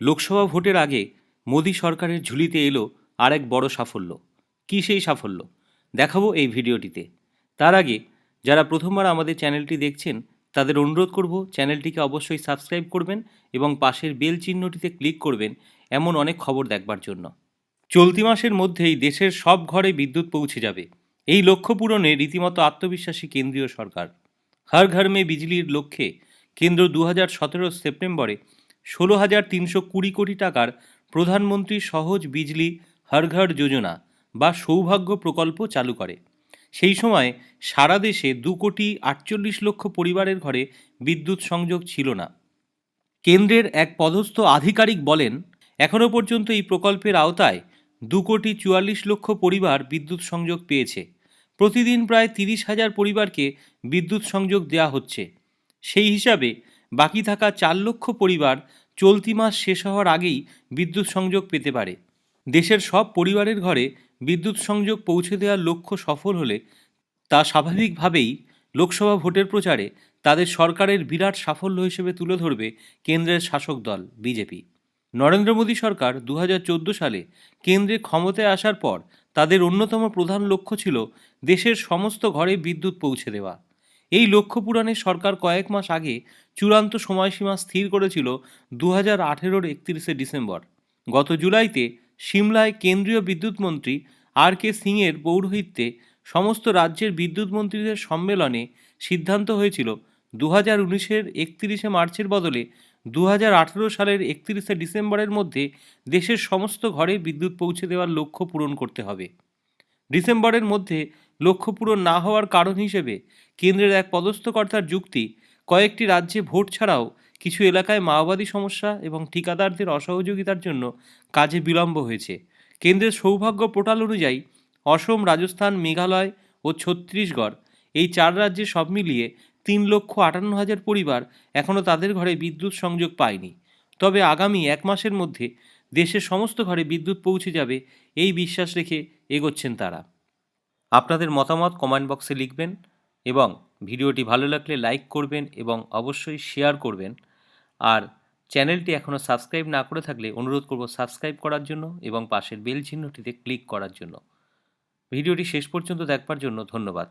লোকসভা ভোটের আগে মোদী সরকারের ঝুলিতে এলো আর এক বড় সাফল্য। কী সেই সাফল্য? দেখাবো এই ভিডিওটিতে। তার আগে, যারা প্রথমবার আমাদের চ্যানেলটি দেখছেন, তাদের অনুরোধ করব চ্যানেলটিকে অবশ্যই সাবস্ক্রাইব করবেন এবং পাশের বেল চিহ্নটিতে ক্লিক করবেন এমন অনেক খবর দেখবার জন্য। চলতি মাসের মধ্যেই দেশের সব ঘরে বিদ্যুৎ পৌঁছে যাবে। এই লক্ষ্য পূরণে রীতিমতো আত্মবিশ্বাসী কেন্দ্রীয় সরকার। হর ঘর মে বিজলির লক্ষ্যে কেন্দ্র দু সেপ্টেম্বরে ষোলো হাজার তিনশো কুড়ি কোটি টাকার প্রধানমন্ত্রী সহজ বিজলি হর ঘর যোজনা বা সৌভাগ্য প্রকল্প চালু করে। সেই সময় সারা দেশে দু কোটি আটচল্লিশ লক্ষ পরিবারের ঘরে বিদ্যুৎ সংযোগ ছিল না। কেন্দ্রের এক পদস্থ আধিকারিক বলেন, এখনও পর্যন্ত এই প্রকল্পের আওতায় দু কোটি চুয়াল্লিশ লক্ষ পরিবার বিদ্যুৎ সংযোগ পেয়েছে। প্রতিদিন প্রায় তিরিশ হাজার পরিবারকে বিদ্যুৎ সংযোগ দেওয়া হচ্ছে। সেই হিসাবে বাকি থাকা চার লক্ষ পরিবার চলতি মাস শেষ হওয়ার আগেই বিদ্যুৎ সংযোগ পেতে পারে। দেশের সব পরিবারের ঘরে বিদ্যুৎ সংযোগ পৌঁছে দেওয়ার লক্ষ্য সফল হলে তা স্বাভাবিকভাবেই লোকসভা ভোটের প্রচারে তাদের সরকারের বিরাট সাফল্য হিসেবে তুলে ধরবে কেন্দ্রের শাসক দল, বিজেপি। নরেন্দ্র মোদী সরকার দু হাজার চোদ্দ সালে কেন্দ্রে ক্ষমতায় আসার পর তাদের অন্যতম প্রধান লক্ষ্য ছিল দেশের সমস্ত ঘরে বিদ্যুৎ পৌঁছে দেওয়া। এই লক্ষ্য পূরণে সরকার কয়েক মাস আগে চূড়ান্ত সময়সীমা স্থির করেছিল দু হাজার আঠেরোর একত্রিশে ডিসেম্বর। গত জুলাইতে সিমলায় কেন্দ্রীয় বিদ্যুৎ মন্ত্রী আর কে সিংয়ের পৌরোহিত্যে সমস্ত রাজ্যের বিদ্যুৎ মন্ত্রীদের সম্মেলনে সিদ্ধান্ত হয়েছিল দু হাজার উনিশের একত্রিশে মার্চের বদলে দু হাজার আঠেরো সালের একত্রিশে ডিসেম্বরের মধ্যে দেশের সমস্ত ঘরে বিদ্যুৎ পৌঁছে দেওয়ার লক্ষ্য পূরণ করতে হবে। ডিসেম্বরের মধ্যে লক্ষ্য পূরণ না হওয়ার কারণ হিসেবে কেন্দ্রের এক পদস্থকর্তার যুক্তি, কয়েকটি রাজ্যে ভোট ছাড়াও কিছু এলাকায় মাওবাদী সমস্যা এবং ঠিকাদারদের অসহযোগিতার জন্য কাজে বিলম্ব হয়েছে। কেন্দ্রের সৌভাগ্য পোর্টাল অনুযায়ী অসম, রাজস্থান, মেঘালয় ও ছত্তিশগড় এই চার রাজ্যে সব মিলিয়ে তিন লক্ষ আটান্ন হাজার পরিবার এখনও তাদের ঘরে বিদ্যুৎ সংযোগ পায়নি। তবে আগামী এক মাসের মধ্যে দেশের সমস্ত ঘরে বিদ্যুৎ পৌঁছে যাবে, এই বিশ্বাস রেখে এগোচ্ছেন তারা। আপনাদের মতামত কমেন্ট বক্সে লিখবেন এবং ভিডিওটি ভালো লাগলে লাইক করবেন এবং অবশ্যই শেয়ার করবেন। আর চ্যানেলটি এখনও সাবস্ক্রাইব না করে থাকলে অনুরোধ করব সাবস্ক্রাইব করার জন্য এবং পাশের বেল চিহ্নটিতে ক্লিক করার জন্য। ভিডিওটি শেষ পর্যন্ত দেখবার জন্য ধন্যবাদ।